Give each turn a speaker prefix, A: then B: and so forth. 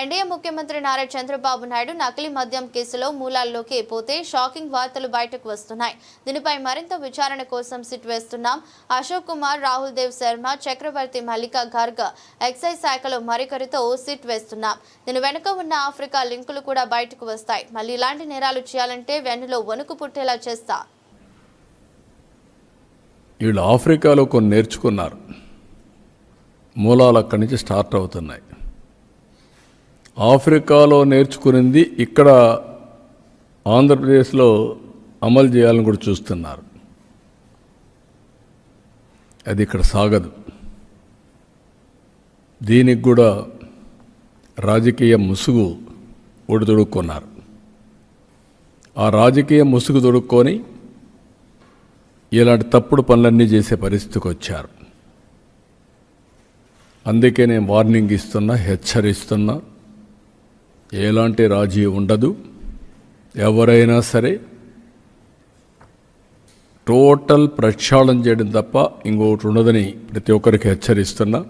A: NDA ముఖ్యమంత్రి నారా చంద్రబాబు నాయుడు నకిలీ మద్యం కేసులో మూలాల్లోకి పోతే షాకింగ్ వార్తలు బయటకు వస్తున్నాయి. దీనిపై మరింత విచారణ కోసం సిట్ వేస్తున్నాం. అశోక్ కుమార్ రాహుల్ దేవ్ శర్మ చక్రవర్తి మల్లికా గార్గ్ ఎక్సైజ్ శాఖలో మరికరితో సిట్ వేస్తున్నాం. దీని వెనుక ఉన్న ఆఫ్రికా లింకులు కూడా బయటకు వస్తాయి. మళ్ళీ ఇలాంటి నేరాలు చేయాలంటే వెన్నులో వణుకు పుట్టేలా చేస్తా.
B: వీళ్ళు ఆఫ్రికాలో కొన్ని నేర్చుకున్నారు. మూలాలు అక్కడి నుంచి స్టార్ట్ అవుతున్నాయి. ఆఫ్రికాలో నేర్చుకునింది ఇక్కడ ఆంధ్రప్రదేశ్లో అమలు చేయాలని కూడా చూస్తున్నారు. అది ఇక్కడ సాగదు. దీనికి కూడా రాజకీయ ముసుగు ఒడిదొడుక్కున్నారు ఆ రాజకీయ ముసుగు తొడుక్కొని ఇలాంటి తప్పుడు పనులన్నీ చేసే పరిస్థితికి వచ్చారు. అందుకే నేను వార్నింగ్ ఇస్తున్నా హెచ్చరిస్తున్నా. ఎలాంటి రాజీ ఉండదు. ఎవరైనా సరే టోటల్ ప్రక్షాళన చేయడం తప్ప ఇంకోటి ఉండదని ప్రతి ఒక్కరికి హెచ్చరిస్తున్నా.